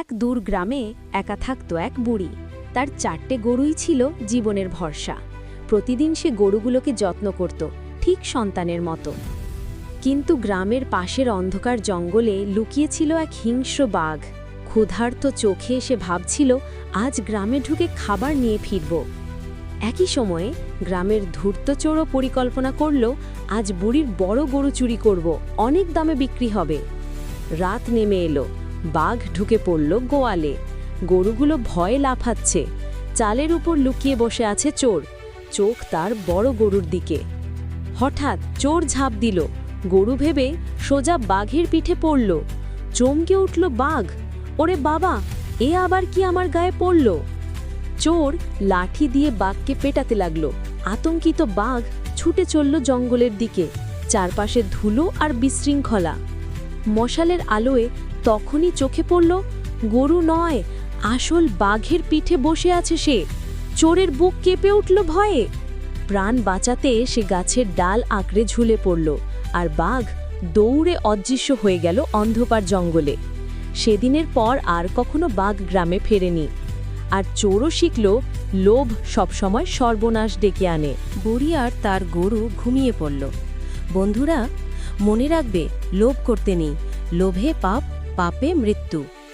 এক দূর গ্রামে একা থাকত এক বুড়ি। তার চারটে গরুই ছিল জীবনের ভরসা। প্রতিদিন সে গরুগুলোকে যত্ন করত, ঠিক সন্তানের মতো। কিন্তু গ্রামের পাশের অন্ধকার জঙ্গলে লুকিয়েছিল এক হিংস্র বাঘ। ক্ষুধার্ত চোখে সে ভাবছিল, আজ গ্রামে ঢুকে খাবার নিয়ে ফিরব। একই সময়ে গ্রামের ধূর্তচোরও পরিকল্পনা করল, আজ বুড়ির বড় গরু চুরি করব, অনেক দামে বিক্রি হবে। রাত নেমে এলো। বাঘ ঢুকে পড়ল গোয়ালে। গরুগুলো ভয়ে লাফাচ্ছে। চালের উপর লুকিয়ে বসে আছে চোর। চোখ তার বড় গরুর দিকে। হঠাৎ চোর ঝাঁপ দিল। গরু ভেবে সোজা বাঘের পিঠে পড়ল। চমকে উঠল বাঘ। ওরে বাবা, এ আবার কি আমার গায়ে পড়ল? চোর লাঠি দিয়ে বাঘকে পেটাতে লাগল। আতঙ্কিত বাঘ ছুটে চলল জঙ্গলের দিকে। চারপাশে ধুলো আর বিশৃঙ্খলা। মশালের আলোয় তখনই চোখে পড়ল, গরু নয়, আসল বাঘের পিঠে বসে আছে সে। চোরের বুক কেঁপে উঠল ভয়ে। প্রাণ বাঁচাতে সে গাছের ডাল আঁকড়ে ঝুলে পড়ল, আর বাঘ দৌড়ে অদৃশ্য হয়ে গেল অন্ধকার জঙ্গলে। সেদিনের পর আর কখনো বাঘ গ্রামে ফেরেনি। আর চোরও শিখল, লোভ সবসময় সর্বনাশ ডেকে আনে। বুড়ি আর তার গরু ঘুমিয়ে পড়ল। বন্ধুরা, মনে রাখবে, লোভ করতে নেই। লোভে পাপ পাপে মৃত্যু।